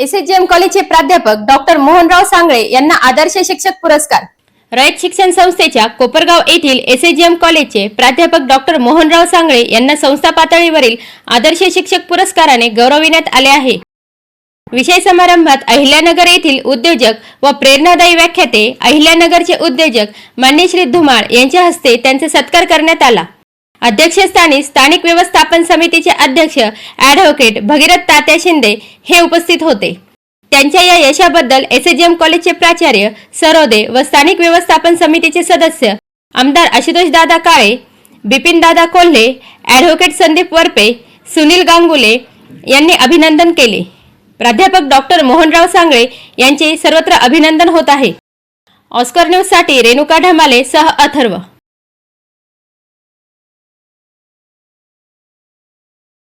SHM कॉलेजचे प्राध्यापक doctor Mohanrao Sangle यांना आदर्श शिक्षक पुरस्कार. रयत शिक्षण संस्थेच्या कोपरगाव येथील एसएचएम कॉलेजचे प्राध्यापक डॉक्टर मोहनराव सांगळे यांना संस्था पातळीवरील आदर्श शिक्षक पुरस्काराने गौरविण्यात आले आहे. विषय समारंभात अहिल्यानगर येथील उद्योजक व प्रेरणादायी व्याख्याते अहिल्यानगरचे उद्योजक मान्य श्री धुमाळ यांच्या हस्ते त्यांचा सत्कार करण्यात आला. अध्यक्षस्थानी स्थानिक व्यवस्थापन समितीचे अध्यक्ष ॲडव्होकेट भगीरथ तात्या शिंदे हे उपस्थित होते. त्यांच्या या यशाबद्दल एस एच एम कॉलेजचे प्राचार्य सरोदे व स्थानिक व्यवस्थापन समितीचे सदस्य आमदार आशुतोष दादा काळे बिपिन दादा कोल्हे ॲडव्होकेट संदीप वरपे सुनील गांगुले यांनी अभिनंदन केले. प्राध्यापक डॉक्टर मोहनराव सांगळे यांचे सर्वत्र अभिनंदन होत आहे. ऑस्कर न्यूजसाठी रेणुका ढमाले सह अथर्व.